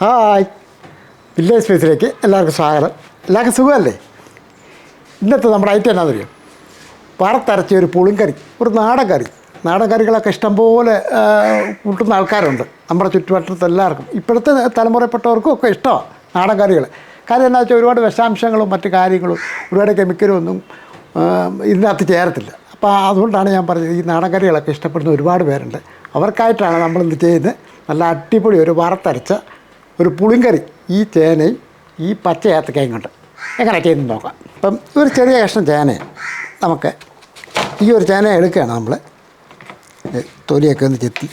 Hi. Village സ്പേസിലേക്ക് എല്ലാവർക്കും സ്വാഗതം. എല്ലാവർക്കും സുഖമല്ലേ? ഇന്നത്തെ നമ്മുടെ ഐറ്റം എന്നാ അറിയാം വറുത്തരച്ച ഒരു പുളിങ്കറി ഒരു നാടൻ കറി നാടൻ കറികളൊക്കെ ഇഷ്ടംപോലെ കൂട്ടുന്ന ആൾക്കാരുണ്ട്. നമ്മുടെ ചുറ്റുവട്ടത്ത് എല്ലാവർക്കും. ഇപ്പോഴത്തെ തലമുറപ്പെട്ടവർക്കും ഒക്കെ ഇഷ്ടമാണ് നാടൻ കറികൾ കാര്യം എന്താ വെച്ചാൽ ഒരുപാട് വിഷാംശങ്ങളും മറ്റു കാര്യങ്ങളും ഒരുപാട് കെമിക്കലും ഒന്നും ഇതിനകത്ത് ചേരത്തില്ല. അപ്പോൾ അതുകൊണ്ടാണ് ഞാൻ പറഞ്ഞത് ഈ നാടൻ കറികളൊക്കെ ഇഷ്ടപ്പെടുന്ന ഒരുപാട് പേരുണ്ട്. അവർക്കായിട്ടാണ് നമ്മളിത് ചെയ്യുന്നത്? നല്ല അടിപൊളി ഒരു വറുത്തരച്ച ഒരു പുളിങ്കറി ഈ ചേനയും ഈ പച്ച ഏത്തക്കയും കൊണ്ട് എങ്ങനെ ചെയ്ത് നോക്കാം. അപ്പം ഒരു ചെറിയ കഷ്ണം ചേന നമുക്ക് ഈ ഒരു ചേന എടുക്കുകയാണ് നമ്മൾ. തൊലിയൊക്കെ ഒന്ന് ചെത്തി.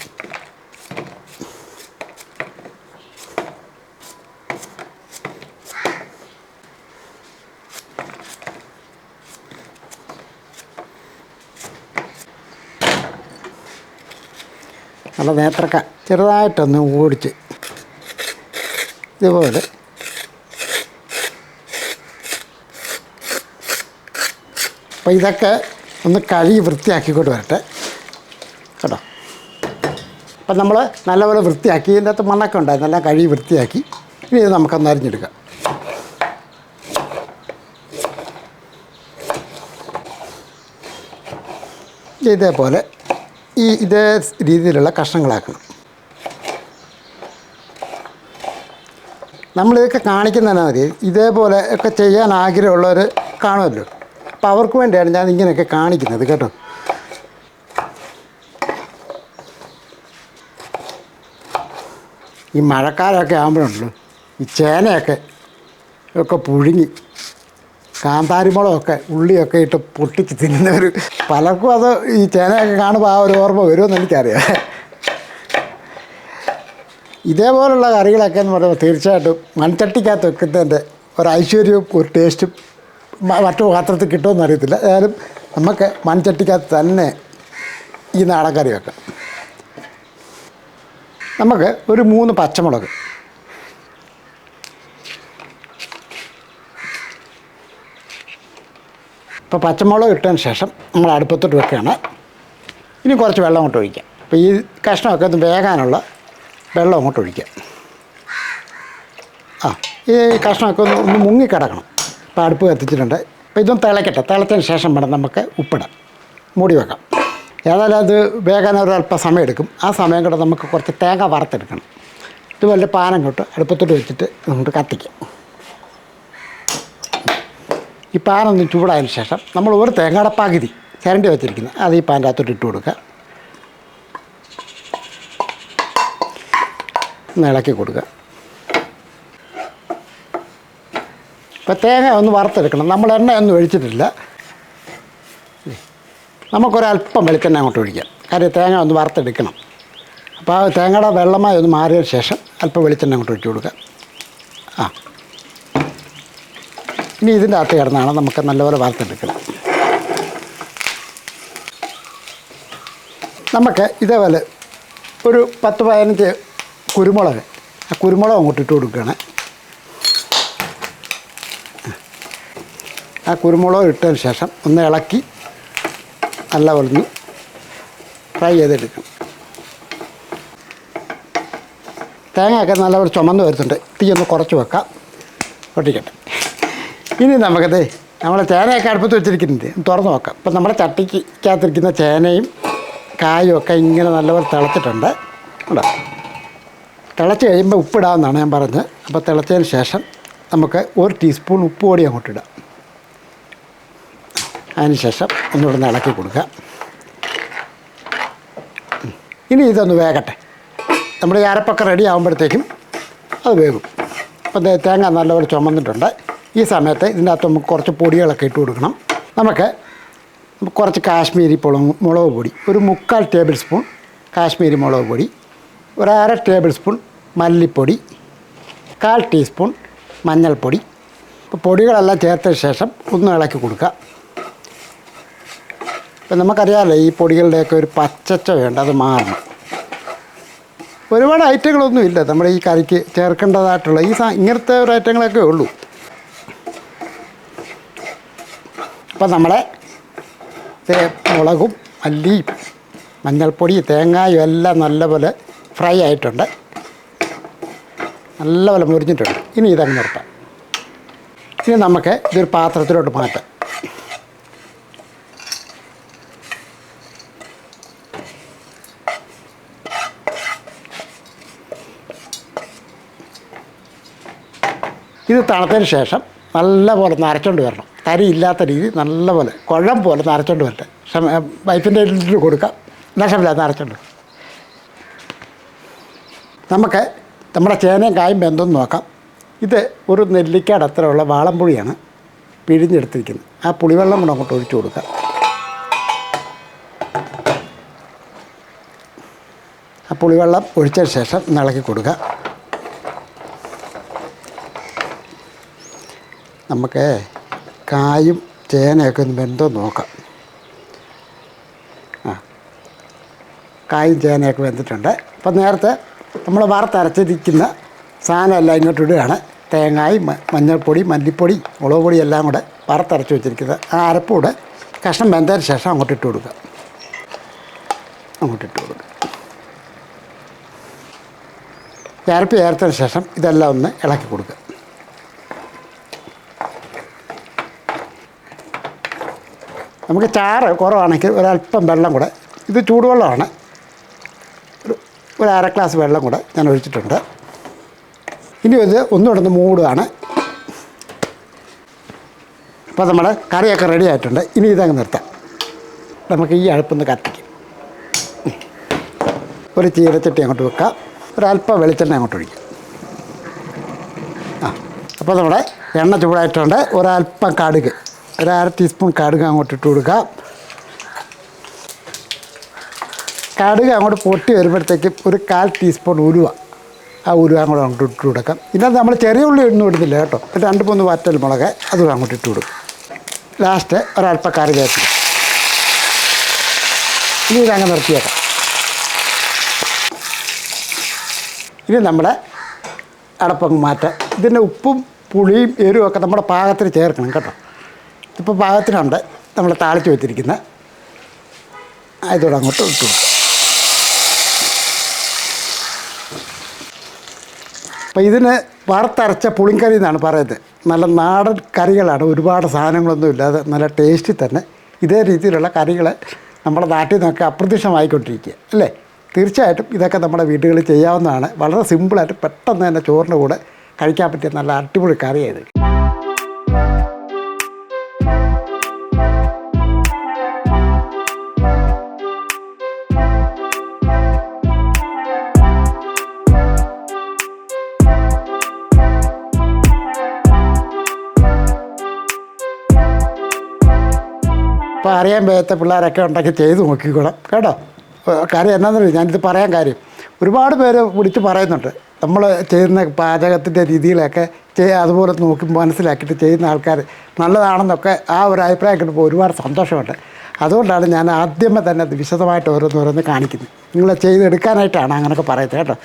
നല്ല നേത്രക്ക ചെറുതായിട്ടൊന്ന് ഓടിച്ച് ഇതുപോലെ. അപ്പോൾ ഇതൊക്കെ ഒന്ന് കഴുകി വൃത്തിയാക്കിക്കൊണ്ട് വരട്ടെ. കേട്ടോ? അപ്പം നമ്മൾ നല്ലപോലെ വൃത്തിയാക്കി. ഇതിന്റെ അകത്ത് മണ്ണൊക്കെ ഉണ്ടായിരുന്നു. എല്ലാം കഴുകി വൃത്തിയാക്കി. ഇനി ഇത് നമുക്കൊന്ന് അരിഞ്ഞെടുക്കാം. ഇതേപോലെ ഈ ഇതേ രീതിയിലുള്ള കഷ്ണങ്ങളാക്കണം. നമ്മളിതൊക്കെ കാണിക്കുന്നതിനാ മതി ഇതേപോലെ ഒക്കെ ചെയ്യാൻ ആഗ്രഹമുള്ളവർ കാണുമല്ലോ. അപ്പോൾ അവർക്ക് വേണ്ടിയാണ് ഞാൻ ഇങ്ങനെയൊക്കെ കാണിക്കുന്നത് കേട്ടോ. ഈ മഴക്കാലമൊക്കെ ആകുമ്പോഴുണ്ടല്ലോ ഈ ചേനയൊക്കെ ഒക്കെ പുഴുങ്ങി കാന്താരിമുളകൊക്കെ ഉള്ളിയൊക്കെ ഇട്ട് പൊട്ടിച്ച് തിന്നുന്നവർ പലർക്കും അത് ഈ ചേനയൊക്കെ കാണുമ്പോൾ ആ ഒരു ഓർമ്മ വരുമെന്ന് എനിക്കറിയാം. ഇതേപോലുള്ള കറികളൊക്കെ എന്ന് പറയുമ്പോൾ തീർച്ചയായിട്ടും മൺചട്ടിക്കകത്ത് വെക്കുന്നതിന്റെ ഒരു ഐശ്വര്യവും ഒരു ടേസ്റ്റും മറ്റു പാത്രത്തിൽ കിട്ടുമെന്ന് അറിയത്തില്ല. ഏതായാലും നമുക്ക് മൺചട്ടിക്കകത്ത് തന്നെ ഈ നാടൻ കറി വെക്കാം. നമുക്ക് ഒരു മൂന്ന് പച്ചമുളക്. ഇപ്പോൾ പച്ചമുളക് ഇട്ടതിന് ശേഷം നമ്മൾ അടുപ്പത്തോട്ട് വെക്കുകയാണ്. ഇനി കുറച്ച് വെള്ളം അങ്ങോട്ട് ഒഴിക്കാം. അപ്പോൾ ഈ കഷ്ണമൊക്കെ ഒന്ന് വേകാനുള്ള വെള്ളം അങ്ങോട്ട് ഒഴിക്കാം. ആ ഈ കഷ്ണമൊക്കെ ഒന്ന് ഒന്ന് മുങ്ങിക്കിടക്കണം അപ്പോൾ അടുപ്പ് കത്തിച്ചിട്ടുണ്ട്. അപ്പോൾ ഇതൊന്ന് തിളക്കട്ടെ. തിളച്ചതിന് ശേഷം വേണം നമുക്ക് ഉപ്പിടാം മൂടി വെക്കാം. ഏതായാലും അത് വേഗം ഒരല്പം സമയം എടുക്കും. ആ സമയം കൂടെ നമുക്ക് കുറച്ച് തേങ്ങ വറുത്തെടുക്കണം. ഇതുപോലെ പാനം കൊണ്ട് അടുപ്പത്തോട്ട് വെച്ചിട്ട് നമുക്ക് കത്തിക്കാം. ഈ പാനൊന്ന് ചൂടായതിന് ശേഷം നമ്മൾ ഒരു തേങ്ങയുടെ പകുതി ചിരണ്ടി വെച്ചിരിക്കുന്നത് അത് ഈ പാന്റെ അകത്തോട്ട് ഇട്ട് കൊടുക്കുക. ഒന്ന് ഇളക്കി കൊടുക്കുക. ഇപ്പം തേങ്ങ ഒന്ന് വറുത്തെടുക്കണം. നമ്മൾ എണ്ണയൊന്നും ഒഴിച്ചിട്ടില്ല. നമുക്കൊരല്പം വെളിച്ചെണ്ണ അങ്ങോട്ട് ഒഴിക്കാം. കാര്യം തേങ്ങ ഒന്ന് വറുത്തെടുക്കണം. അപ്പോൾ ആ തേങ്ങയുടെ വെള്ളമായി ഒന്ന് മാറിയ ശേഷം അല്പം വെളിച്ചെണ്ണ അങ്ങോട്ട് ഒഴിച്ചു കൊടുക്കുക. ആ. ഇനി ഇതിന്റെ അകത്ത് കിടന്നാണ് നമുക്ക് നല്ലപോലെ വറുത്തെടുക്കണം. നമുക്ക് ഇതേപോലെ ഒരു പത്ത് പതിനഞ്ച് കുരുമുളക്. ആ കുരുമുളക് അങ്ങോട്ട് ഇട്ട് കൊടുക്കുകയാണ്. ആ കുരുമുളക് ഇട്ടതിന് ശേഷം ഒന്ന് ഇളക്കി നല്ലപോലെ ഒന്ന് ഫ്രൈ ചെയ്തെടുക്കണം. തേങ്ങയൊക്കെ നല്ലപോലെ ചുമന്ന് വരുന്നുണ്ട്. ഒന്ന് കുറച്ച് വെക്കാം. ഒട്ടിക്കട്ടെ ഇനി നമുക്കത് നമ്മളെ ചേനയൊക്കെ അടുപ്പത്ത് വെച്ചിരിക്കുന്നുണ്ട്. തുറന്ന് നോക്കാം. ഇപ്പം നമ്മുടെ ചട്ടിക്കകത്തിരിക്കുന്ന ചേനയും കായും ഒക്കെ ഇങ്ങനെ നല്ലപോലെ തിളച്ചിട്ടുണ്ട്. ഉണ്ടോ? തിളച്ച് കഴിയുമ്പോൾ ഉപ്പിടാമെന്നാണ് ഞാൻ പറഞ്ഞത്. അപ്പോൾ തിളച്ചതിന് ശേഷം നമുക്ക് ഒരു ടീസ്പൂൺ ഉപ്പ് കൂടി അങ്ങോട്ട് ഇടാം. അതിന് ശേഷം ഒന്നുകൂടെ ഒന്ന് ഇളക്കി കൊടുക്കുക. ഇനി ഇതൊന്ന് വേകട്ടെ. നമ്മുടെ ഈ അരപ്പൊക്കെ റെഡി ആകുമ്പോഴത്തേക്കും അത് വേകും. അപ്പം തേങ്ങ നല്ലപോലെ ചുമന്നിട്ടുണ്ട്. ഈ സമയത്ത് ഇതിന്റെ അകത്ത് നമുക്ക് കുറച്ച് പൊടികളൊക്കെ ഇട്ട് കൊടുക്കണം. നമുക്ക് കുറച്ച് കാശ്മീരി മുളക് പൊടി. ഒരു മുക്കാൽ ടേബിൾ സ്പൂൺ കാശ്മീരി മുളക് പൊടി. ഒരു അര ടേബിൾ സ്പൂൺ മല്ലിപ്പൊടി കാൽ ടീസ്പൂൺ മഞ്ഞൾപ്പൊടി. ഇപ്പോൾ പൊടികളെല്ലാം ചേർത്തതിന് ശേഷം ഒന്ന് ഇളക്കി കൊടുക്കുക. ഇപ്പം നമുക്കറിയാമല്ലോ ഈ പൊടികളുടെയൊക്കെ ഒരു പച്ചച്ച വേണ്ട അത് മാറണം. ഒരുപാട് ഐറ്റങ്ങളൊന്നും ഇല്ല നമ്മുടെ ഈ കറിക്ക് ചേർക്കേണ്ടതായിട്ടുള്ള ഈ ഇങ്ങനത്തെ ഒരു ഐറ്റങ്ങളൊക്കെ ഉള്ളൂ. അപ്പം നമ്മളെ മുളകും മല്ലിയും മഞ്ഞൾപ്പൊടി തേങ്ങായും എല്ലാം നല്ലപോലെ ഫ്രൈ ആയിട്ടുണ്ട്. നല്ലപോലെ മുറിഞ്ഞിട്ടുണ്ട് ഇനി ഇതങ്ങ് നിർത്താം. ഇനി നമുക്ക് ഇതൊരു പാത്രത്തിലോട്ട് മാറ്റാം. ഇത് തണുത്തതിന് ശേഷം നല്ലപോലെ നരച്ചോണ്ട് വരണം. തരി ഇല്ലാത്ത രീതി നല്ലപോലെ കുഴം പോലെ നരച്ചോണ്ട് വരട്ടെ. വൈഫിന്റെ കൊടുക്കാം. നഷ്ടമില്ലാതെ നരച്ചോണ്ട് വരണം. നമുക്ക് നമ്മുടെ ചേനയും കായും ബന്ധം നോക്കാം. ഇത് ഒരു നെല്ലിക്കയുടെ അത്രയുള്ള വാളംപുളിയാണ് പിഴിഞ്ഞെടുത്തിരിക്കുന്നത്. ആ പുളിവെള്ളം കൂടെ അങ്ങോട്ട് ഒഴിച്ചു കൊടുക്കാം. ആ പുളിവെള്ളം ഒഴിച്ചതിന് ശേഷം ഇളക്കി കൊടുക്കുക. നമുക്ക് കായും ചേനയൊക്കെ ഒന്ന് ബന്ധം നോക്കാം. ആ കായും ചേനയൊക്കെ വെന്തിട്ടുണ്ട്. അപ്പം നേരത്തെ നമ്മൾ വറുത്തരച്ചിരിക്കുന്ന സാധനമെല്ലാം ഇങ്ങോട്ട് ഇടുകയാണ്. തേങ്ങായും മഞ്ഞൾപ്പൊടി മല്ലിപ്പൊടി മുളക് പൊടി എല്ലാം കൂടെ വറുത്തരച്ച് വെച്ചിരിക്കുന്നത്. ആ അരപ്പൂടെ കഷ്ണം വെന്തതിന് ശേഷം അങ്ങോട്ട് ഇട്ട് കൊടുക്കുക അങ്ങോട്ട് ഇട്ട് കൊടുക്കുക ചേർപ്പ് ചേർത്തതിന് ശേഷം ഇതെല്ലാം ഒന്ന് ഇളക്കി കൊടുക്കുക നമുക്ക് ചാറ് കുറവാണെങ്കിൽ ഒരല്പം വെള്ളം കൂടെ. ഇത് ചൂടുവെള്ളമാണ്. ഒരു അര ഗ്ലാസ് വെള്ളം കൂടെ ഞാൻ ഒഴിച്ചിട്ടുണ്ട്. ഇനി ഇത് ഒന്നുകൂടെ ഒന്ന് മൂടുകയാണ്. അപ്പോൾ നമ്മുടെ കറിയൊക്കെ റെഡി ആയിട്ടുണ്ട്. ഇനി ഇതങ്ങ് നിർത്താം. നമുക്ക് ഈ അടുപ്പൊന്ന് കത്തിക്കും. ഒരു ചീരച്ചട്ടി അങ്ങോട്ട് വെക്കാം. ഒരല്പം വെളിച്ചെണ്ണ അങ്ങോട്ട് ഒഴിക്കാം. ആ അപ്പോൾ നമ്മുടെ എണ്ണ ചൂടായിട്ടുണ്ട്. ഒരല്പം കടുക്. ഒരു അര ടീസ്പൂൺ കടുക് അങ്ങോട്ട് ഇട്ട് കൊടുക്കാം. കടുക് അങ്ങോട്ട് പൊട്ടി വരുമ്പോഴത്തേക്ക് ഒരു കാൽ ടീസ്പൂൺ ഉലുവ. ആ ഉലുവ അങ്ങോട്ട് അങ്ങോട്ട് ഇട്ട് കൊടുക്കാം. ഇതിനകത്ത് നമ്മൾ ചെറിയ ഉള്ളി ഒന്നും ഇടുന്നില്ല കേട്ടോ. രണ്ട് മൂന്ന് വറ്റൽ മുളക് അതും അങ്ങോട്ട് ഇട്ട് കൊടുക്കും. ലാസ്റ്റ് ഒരൽപ്പ കറി ചേർക്കുക ഇനി ഇതങ്ങ് നിർത്തിയേക്കാം. ഇനി നമ്മുടെ അടപ്പങ്ങ് മാറ്റാം. ഇതിന്റെ ഉപ്പും പുളിയും എരിവും ഒക്കെ നമ്മുടെ പാകത്തിന് ചേർക്കണം കേട്ടോ. ഇപ്പോൾ പാകത്തിനുണ്ട്. നമ്മൾ താളിച്ച് വെച്ചിരിക്കുന്ന ഇതോടെ അങ്ങോട്ട് ഇട്ടു അപ്പോൾ ഇതിന് വറുത്തരച്ച പുളിങ്കറി എന്നാണ് പറയുന്നത്. നല്ല നാടൻ കറികളാണ്. ഒരുപാട് സാധനങ്ങളൊന്നും ഇല്ലാതെ നല്ല ടേസ്റ്റിൽ തന്നെ. ഇതേ രീതിയിലുള്ള കറികൾ നമ്മുടെ നാട്ടിൽ നിന്നൊക്കെ അപ്രത്യക്ഷമായിക്കൊണ്ടിരിക്കുക. അല്ലേ? തീർച്ചയായിട്ടും ഇതൊക്കെ നമ്മുടെ വീടുകളിൽ ചെയ്യാവുന്നതാണ്. വളരെ സിമ്പിളായിട്ട് പെട്ടെന്ന് തന്നെ ചോറിന്റെ കൂടെ കഴിക്കാൻ പറ്റിയ നല്ല അടിപൊളി കറിയായത്. അറിയാൻ വയ്യാത്ത പിള്ളേരൊക്കെ ഉണ്ടാക്കി ചെയ്ത് നോക്കിക്കോളാം. കേട്ടോ? കാര്യം എന്നാന്ന് ഞാനിത് പറയാൻ കാര്യം. ഒരുപാട് പേര് വിളിച്ച് പറയുന്നുണ്ട്. നമ്മൾ ചെയ്യുന്ന പാചകത്തിന്റെ രീതിയിലൊക്കെ ചെയ്യ അതുപോലെ നോക്കി മനസ്സിലാക്കിയിട്ട് ചെയ്യുന്ന ആൾക്കാർ നല്ലതാണെന്നൊക്കെ ആ ഒരു അഭിപ്രായം കിട്ടുമ്പോൾ ഒരുപാട് സന്തോഷമുണ്ട്. അതുകൊണ്ടാണ് ഞാൻ ആദ്യമേ തന്നെ അത് വിശദമായിട്ട് ഓരോന്നോരോന്ന് കാണിക്കുന്നത്. നിങ്ങൾ ചെയ്തെടുക്കാനായിട്ടാണ് അങ്ങനെയൊക്കെ പറയുന്നത് കേട്ടോ.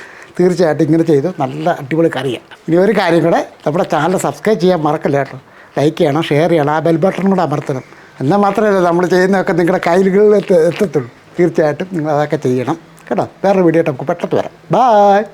തീർച്ചയായിട്ടും ഇങ്ങനെ ചെയ്തു. നല്ല അടിപൊളി കറിയാണ് ഇനി ഒരു കാര്യം കൂടെ നമ്മുടെ ചാനൽ സബ്സ്ക്രൈബ് ചെയ്യാൻ മറക്കില്ല കേട്ടോ? ലൈക്ക് ചെയ്യണം ഷെയർ ചെയ്യണം ആ ബെൽ ബട്ടൺ കൂടെ അമർത്തണം. എന്നാൽ മാത്രമല്ല നമ്മൾ ചെയ്യുന്നതൊക്കെ നിങ്ങളുടെ കയ്യിലുകളിൽ എത്ത- എത്തത്തുള്ളൂ. തീർച്ചയായിട്ടും നിങ്ങൾ അതൊക്കെ ചെയ്യണം. കേട്ടോ? വേറൊരു വീഡിയോ നമുക്ക് പെട്ടെന്ന് വരാം. ബായ്